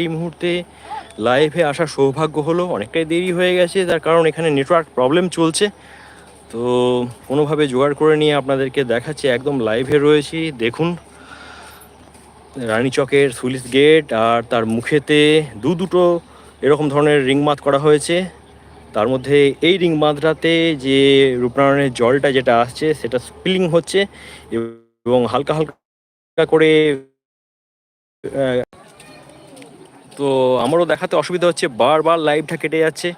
এই মুহূর্তে লাইভে আসার সৌভাগ্য হলো, অনেকটাই দেরি হয়ে গেছে তার কারণ এখানে নেটওয়ার্ক প্রবলেম চলছে। তো কোনোভাবে জোগাড় করে নিয়ে আপনাদেরকে দেখাচ্ছি, একদম লাইভে রয়েছি। দেখুন, রানী চকের সুলিশ গেট আর তার মুখেতে দু দুটো এরকম ধরনের রিং মাত করা হয়েছে। তার মধ্যে এই রিং মাদটাতে যে রূপনারায়ণের জলটা যেটা আসছে, সেটা স্পিলিং হচ্ছে এবং হালকা হালকা করে তো আমারও দেখাতে অসুবিধা হচ্ছে, বারবার লাইভটা কেটে যাচ্ছে।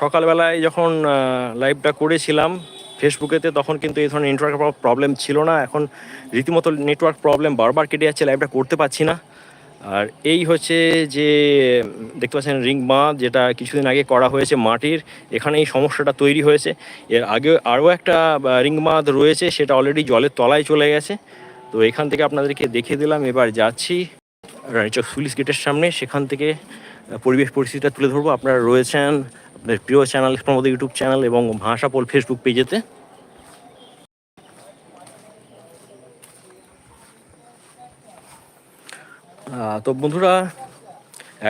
সকালবেলায় যখন লাইভটা করেছিলাম ফেসবুকেতে তখন কিন্তু এই ধরনের নেটওয়ার্ক প্রবলেম ছিল না। এখন রীতিমতো নেটওয়ার্ক প্রবলেম বারবার কেটে যাচ্ছে লাইভটা করতে পারছি না। আর এই হচ্ছে যে, দেখতে পাচ্ছেন রিং বাঁধ, যেটা কিছুদিন আগে করা হয়েছে মাটির এখানে এই সমস্যাটা তৈরি হয়েছে। এর আগে আরও একটা রিং বাঁধ রয়েছে, সেটা অলরেডি জলের তলায় চলে গেছে। তো এখান থেকে আপনাদেরকে দেখিয়ে দিলাম, এবার যাচ্ছি। রানীচক পুলিশ গেটের সামনে, সেখান থেকে পরিবেশ পরিস্থিতিটা তুলে ধরবো। আপনারা রয়েছেন আপনাদের প্রিয় চ্যানেল আমাদের ইউটিউব চ্যানেল এবং ভাষাপোল ফেসবুক পেজেতে। তো বন্ধুরা,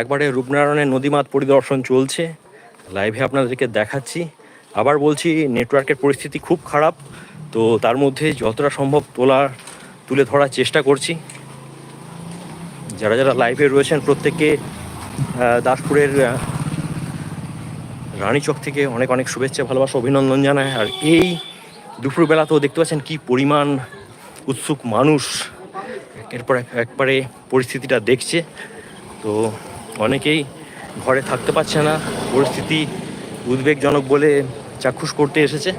একবারে রূপনারায়ণের নদীমাত পরিদর্শন চলছে। লাইভে আপনাদেরকে দেখাচ্ছি। আবার বলছি, নেটওয়ার্কের পরিস্থিতি খুব খারাপ, তো তার মধ্যে যতটা সম্ভব তোলার তুলে ধরার চেষ্টা করছি। যারা যারা লাইভে রয়েছেন প্রত্যেককে দাসপুরের রানীচক থেকে অনেক অনেক শুভেচ্ছা ভালোবাসা অভিনন্দন জানায়। আর এই দুপুরবেলাতেও দেখতে পাচ্ছেন কি পরিমাণ উৎসুক মানুষ। এরপর এক- একবারে পরিস্থিতিটা দেখছে। তো অনেকেই ঘরে থাকতে পারছে না। পরিস্থিতি উদ্বেগজনক বলে চাক্ষুষ করতে এসেছে।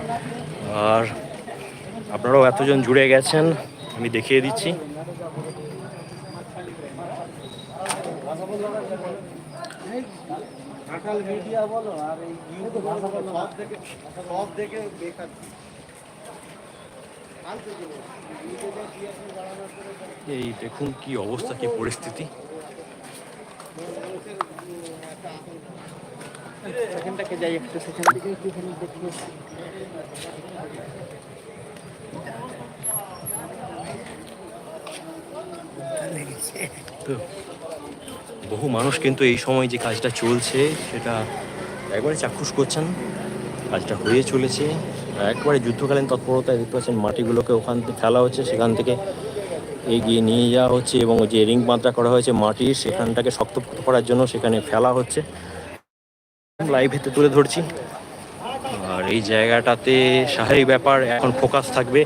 আর আপনারাও এতজন জুড়ে গেছেন আমি দেখিয়ে দিচ্ছি। সোশ্যাল মিডিয়া বলো আর এই ইউটিউব সব থেকে সব থেকে বেকার। এই দেখুন কি অবস্থা কি পরিস্থিতি। সেখানটাকে যাই একটু সেখান থেকে একটুখানি দেখি তো বহু মানুষ কিন্তু এই সময় যে কাজটা চলছে, সেটা একবারে চাক্ষুষ করছেন। কাজটা হয়ে চলেছে। একবারে যুদ্ধকালীন তৎপরতায় দেখতে পাচ্ছেন মাটিগুলোকে ওখান থেকে ফেলা হচ্ছে, সেখান থেকে এগিয়ে নিয়ে যাওয়া হচ্ছে এবং যে রিং বাঁধটা করা হয়েছে মাটির, সেখানটাকে শক্তপোক্ত করার জন্য সেখানে ফেলা হচ্ছে। লাইভেতে তুলে ধরছি। আর এই জায়গাটাতে স্বাভাবিক ব্যাপার এখন ফোকাস থাকবে।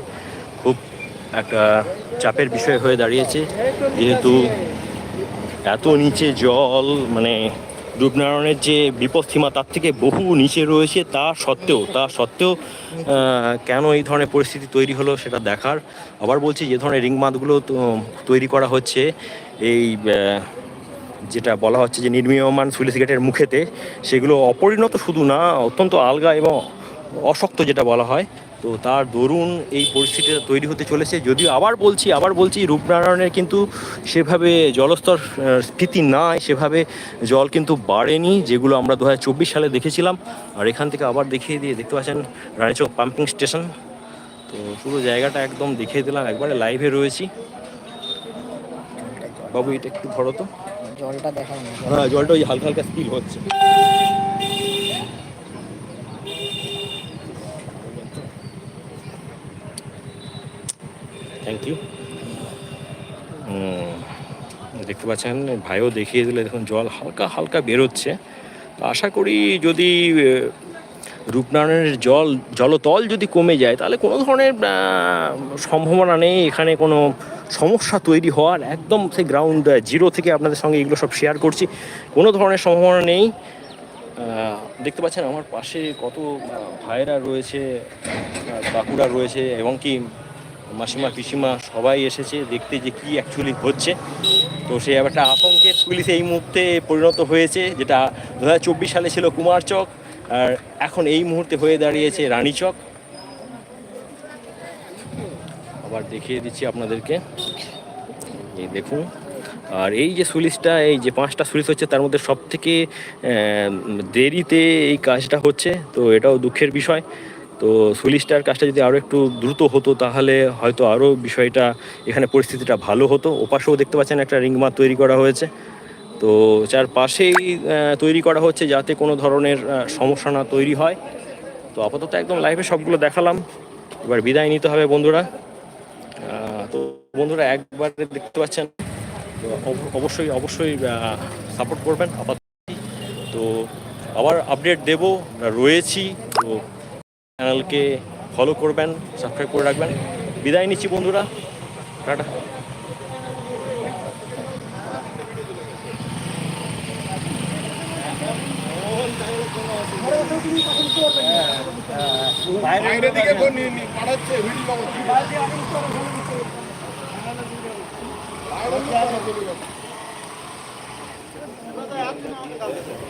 খুব একটা চাপের বিষয় হয়ে দাঁড়িয়েছে। যেহেতু এত নিচে জল মানে রূপনারায়ণের যে বিপদসীমা তার থেকে বহু নিচে রয়েছে তা সত্ত্বেও তা সত্ত্বেও কেন এই ধরনের পরিস্থিতি তৈরি হলো সেটা দেখার আবার বলছি যে ধরনের রিং বাঁধগুলো তো- তৈরি করা হচ্ছে এই যেটা বলা হচ্ছে যে নির্মীয়মান সুইলিস গেটের মুখেতে সেগুলো অপরিণত শুধু না অত্যন্ত আলগা এবং অশক্ত যেটা বলা হয় তো তার দরুন এই পরিস্থিতিটা তৈরি হতে চলেছে। যদিও আবার বলছি আবার বলছি রূপনারায়ণের কিন্তু সেভাবে জলস্তর স্ফীতি নাই সেভাবে জল কিন্তু বাড়েনি যেগুলো আমরা দু হাজার চব্বিশ সালে দেখেছিলাম। আর এখান থেকে আবার দেখিয়ে দিয়ে দেখতে পাচ্ছেন রানীচক পাম্পিং স্টেশন। তো পুরো জায়গাটা একদম দেখিয়ে দিলাম একবারে লাইভে রয়েছি। বাবু এটা একটু ধরো তো। জলটা দেখাও না। হ্যাঁ জলটা ওই হালকা হালকা স্পিল হচ্ছে। দেখতে পাচ্ছেন, ভাইও দেখিয়ে দিলে, দেখুন জল হালকা হালকা বেরোচ্ছে। তো আশা করি যদি রূপনারায়ণের জল, জলতল যদি কমে যায়, তাহলে কোনো ধরনের সম্ভাবনা নেই। এখানে কোনো সমস্যা তৈরি হওয়ার। একদম সেই গ্রাউন্ড জিরো থেকে আপনাদের সঙ্গে এগুলো সব শেয়ার করছি। কোনো ধরনের সম্ভাবনা নেই। দেখতে পাচ্ছেন আমার পাশে কত ভাইয়েরা রয়েছে কাকুরা রয়েছে, এবং কি মাসিমা, পিসিমা সবাই এসেছে দেখতে যে কি অ্যাকচুয়ালি হচ্ছে। তো সেই একটা আতঙ্কের পুলিশ এই মুহূর্তে পরিণত হয়েছে, যেটা দু হাজার চব্বিশ সালে ছিল কুমারচক আর এখন এই মুহূর্তে হয়ে দাঁড়িয়েছে রানীচক আবার দেখিয়ে দিচ্ছি আপনাদেরকে। এই দেখুন, আর এই যে সুলিশটা, এই যে পাঁচটা সুলিশ হচ্ছে, তার মধ্যে সব থেকে দেরিতে এই কাজটা হচ্ছে, তো এটাও দুঃখের বিষয়। তো সুলিশটার কাজটা যদি আরও একটু দ্রুত হতো, তাহলে হয়তো আরও বিষয়টা এখানে পরিস্থিতিটা ভালো হতো। ওপাশেও দেখতে পাচ্ছেন একটা রিংমার তৈরি করা হয়েছে। তো যার পাশেই তৈরি করা হচ্ছে যাতে কোনো ধরনের সমস্যা না তৈরি হয়। তো আপাতত একদম লাইভে সবগুলো দেখালাম। এবার বিদায় নিতে হবে বন্ধুরা। তো বন্ধুরা একবার দেখতে পাচ্ছেন অবশ্যই অবশ্যই সাপোর্ট করবেন আপাতত। তো আবার আপডেট দেব রয়েছি। তো চ্যানেলকে ফলো করবেন সাবস্ক্রাইব করে রাখবেন। বিদায় নিচ্ছি বন্ধুরা। টাটা।